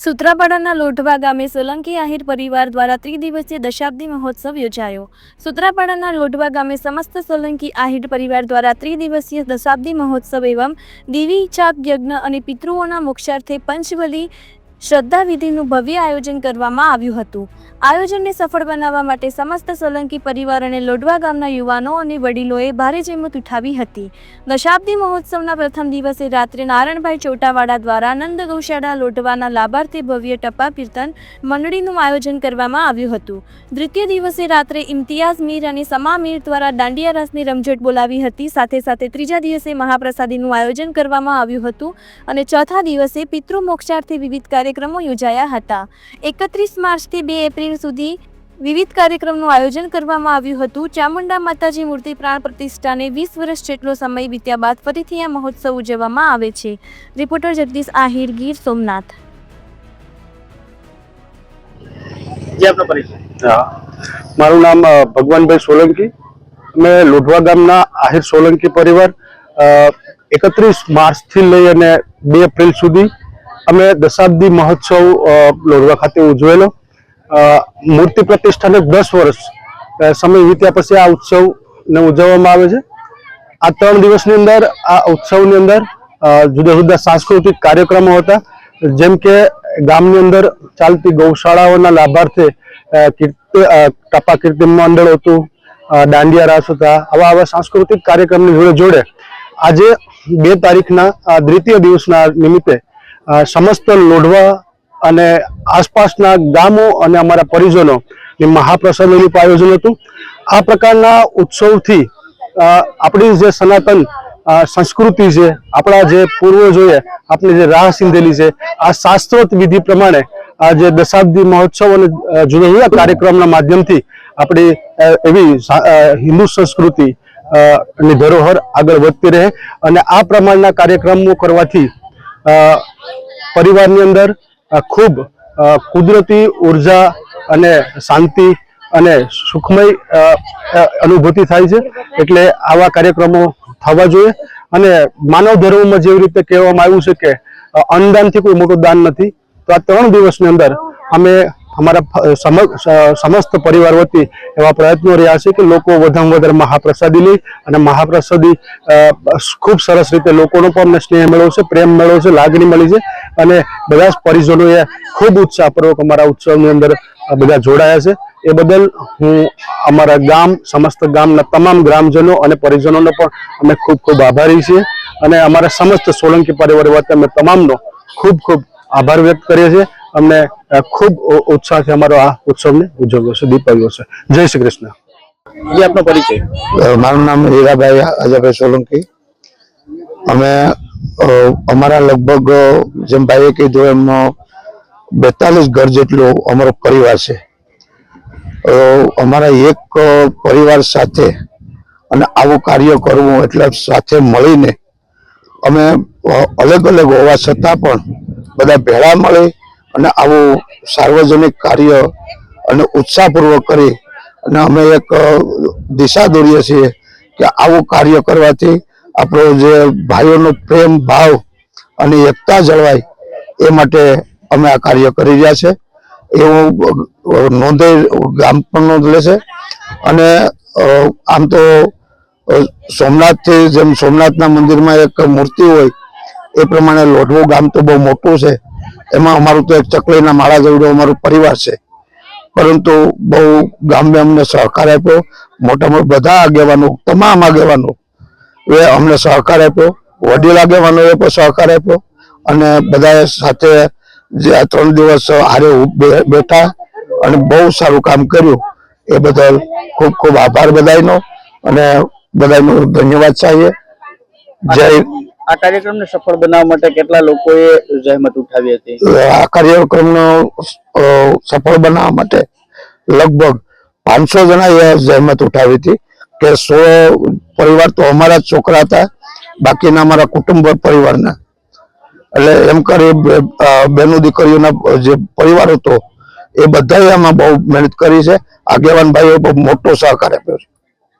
સૂત્રાપાડાના લોઢવા ગામે સોલંકી આહિર પરિવાર દ્વારા ત્રિદિવસીય દશાબ્દી મહોત્સવ યોજાયો. સુત્રાપાડાના લોઢવા ગામે સમસ્ત સોલંકી આહિર પરિવાર દ્વારા ત્રિદિવસીય દશાબ્દી મહોત્સવ એવં દેવી, ચાપ, યજ્ઞ અને પિતૃઓના મોક્ષાર્થે પંચબલી શ્રદ્ધાવિધિનું ભવ્ય આયોજન કરવામાં આવ્યું હતું. આયોજનને સફળ બનાવવા માટે સમસ્ત સોલંકી પરિવાર અને લોઢવા ગામના યુવાનો અને વડીલોએ ભારે જહેમત ઉઠાવી હતી. દશાબ્દી મહોત્સવના પ્રથમ દિવસે રાત્રે નારણભાઈ ચોટાવાડા દ્વારા નંદ ગૌશાળા લોઢવાના લાભાર્થી ભવ્ય ટપા કીર્તન મંડળીનું આયોજન કરવામાં આવ્યું હતું. દ્વિતીય દિવસે રાત્રે ઇમ્તિયાઝ મીર અને સમા મીર દ્વારા દાંડિયા રાસની રમઝટ બોલાવી હતી. સાથે સાથે ત્રીજા દિવસે મહાપ્રસાદીનું આયોજન કરવામાં આવ્યું હતું અને ચોથા દિવસે પિતૃ મોક્ષાર્થે વિવિધ કાર્યક્રમો યોજાયા હતા. એકત્રીસ માર્ચથી બે એપ્રિલ સુધી વિવિધ કાર્યક્રમનું આયોજન કરવામાં આવ્યું હતું. ચામુંડા માતાજી મૂર્તિ પ્રાણ પ્રતિષ્ઠાને વીસ વર્ષ જેટલો સમય વીત્યા બાદ ફરીથી આ મહોત્સવ ઉજવવામાં આવે છે. રિપોર્ટર જગદીશ આહિર ગીર સોમનાથ. જે આપનો પરિચય. હા મારું નામ ભગવાનભાઈ સોલંકી. અમે લોઢવા ગામના આહિર સોલંકી પરિવાર એકત્રીસ માર્ચથી લઈ અને બે એપ્રિલ સુધી અમે દશાબ્દી મહોત્સવ લોઢવા ખાતે ઉજવેલો. મૂર્તિ પ્રતિષ્ઠાને દસ વર્ષ સમય વીત્યા પછી આ ઉત્સવને ઉજવવામાં આવે છે. આ ત્રણ દિવસની અંદર, આ ઉત્સવની અંદર જુદા જુદા સાંસ્કૃતિક કાર્યક્રમો હતા. જેમ કે ગામની અંદર ચાલતી ગૌશાળાઓના લાભાર્થે ટપા કીર્તિ મંડળ હતું દાંડિયા રાસ હતા, આવા આવા સાંસ્કૃતિક કાર્યક્રમની જોડે જોડે આજે બે તારીખના દ્વિતીય દિવસના નિમિત્તે સમસ્ત લોઢવા અને આસપાસના ગામો અને અમારા પરિજનો ની મહાપ્રસાદનું આયોજન હતું. આ પ્રકારના ઉત્સવથી આપણી જે સનાતન સંસ્કૃતિ છે, આપણા જે પૂર્વજોએ આપણી જે રાહ સિંધેલી છે, આ શાસ્ત્રોત વિધિ પ્રમાણે આ જે દશાબ્દી મહોત્સવ અને જુદા જુદા કાર્યક્રમના માધ્યમથી આપણી એવી હિન્દુ સંસ્કૃતિ ની ધરોહર આગળ વધતી રહે. અને આ પ્રમાણના કાર્યક્રમો કરવાથી પરિવારની અંદર ખૂબ કુદરતી ઊર્જા અને શાંતિ અને સુખમય અનુભૂતિ થાય છે. એટલે આવા કાર્યક્રમો થવા જોઈએ. અને માનવ ધર્મમાં જેવી રીતે કહેવામાં આવ્યું છે કે અન્નદાનથી કોઈ મોટું દાન નથી. તો આ ત્રણ દિવસની અંદર અમે અમારા સમ- સમસ્ત પરિવાર વતી એવા પ્રયત્નો રહ્યા છે કે લોકો વધારે વધારે મહાપ્રસાદી લે અને મહાપ્રસાદી ખૂબ સરસ રીતે લોકોનો પણ અમને સ્નેહ મેળવ્યો છે, પ્રેમ મેળવ્યો છે, લાગણી મળી છે અને બધા જ પરિજનોએ ખૂબ ઉત્સાહપૂર્વક અમારા ઉત્સવની અંદર બધા જોડાયા છે. એ બદલ હું અમારા ગામ, સમસ્ત ગામના તમામ ગ્રામજનો અને પરિજનોનો પણ અમે ખૂબ ખૂબ આભારી છીએ અને અમારા સમસ્ત સોલંકી પરિવાર વતી અમે તમામનો ખૂબ ખૂબ આભાર વ્યક્ત કરીએ છીએ. અમને ખૂબ ઉત્સાહથી અમારો આ ઉત્સવને ઉજવ્યો છે દીપાવ્યો છે. જય શ્રી કૃષ્ણ. જે આપનો પરિચય. મારું નામ હીરાભાઈ અજયભાઈ સોલંકી. અમે અમારા લગભગ જેમ ભાઈએ કીધું એમ બેતાલીસ ઘર જેટલો અમારો પરિવાર છે. અમારા એક પરિવાર સાથે અને આવું કાર્ય કરવું એટલે સાથે મળીને અમે અલગ અલગ હોવા છતાં પણ બધા ભેળા મળી અને આવું સાર્વજનિક કાર્ય અને ઉત્સાહપૂર્વક કરી અને અમે એક દિશા દોરીએ છીએ કે આવું કાર્ય કરવાથી આપણો જે ભાઈઓનો પ્રેમ, ભાવ અને એકતા જળવાય એ માટે અમે આ કાર્ય કરી રહ્યા છે. એવું નોંધે, ગામ પણ નોંધ લેશે અને આમ તો સોમનાથથી જેમ સોમનાથના મંદિરમાં એક મૂર્તિ હોય, એ પ્રમાણે લોઢવું ગામ તો બહુ મોટું છે. એમાં અમારું તો એક ચકલીના માળા જેવડો અમારો પરિવાર છે. પરંતુ બહુ ગામે અમને સહકાર આપ્યો. મોટા મોટા બધા આગેવાનો, તમામ આગેવાનો એ અમને સહકાર આપ્યો. વડીલ એ પણ સહકાર આપ્યો. અને બધા સાથે જે આ ત્રણ દિવસ હારે બેઠા અને બહુ સારું કામ કર્યું. એ બદલ ખૂબ ખૂબ આભાર બધાયનો. અને બધાયનો ધન્યવાદ ચાહીએ જય આ કાર્યક્રમને સફળ બનાવવા માટે કેટલા લોકોએ જહેમત ઉઠાવી હતી? આ કાર્યક્રમનો સફળ બનાવવા માટે લગભગ પાંચસો જણાએ જહેમત ઉઠાવી હતી કે સો પરિવાર તો અમારા જ છોકરા હતા, બાકીના અમારા કુટુંબ પરિવારના. એટલે એમ કરી બેનો દીકરીઓના જે પરિવાર હતો, એ બધાએ આમાં બહુ મહેનત કરી છે. આગેવાન ભાઈઓ મોટો સહકાર આપ્યો છે.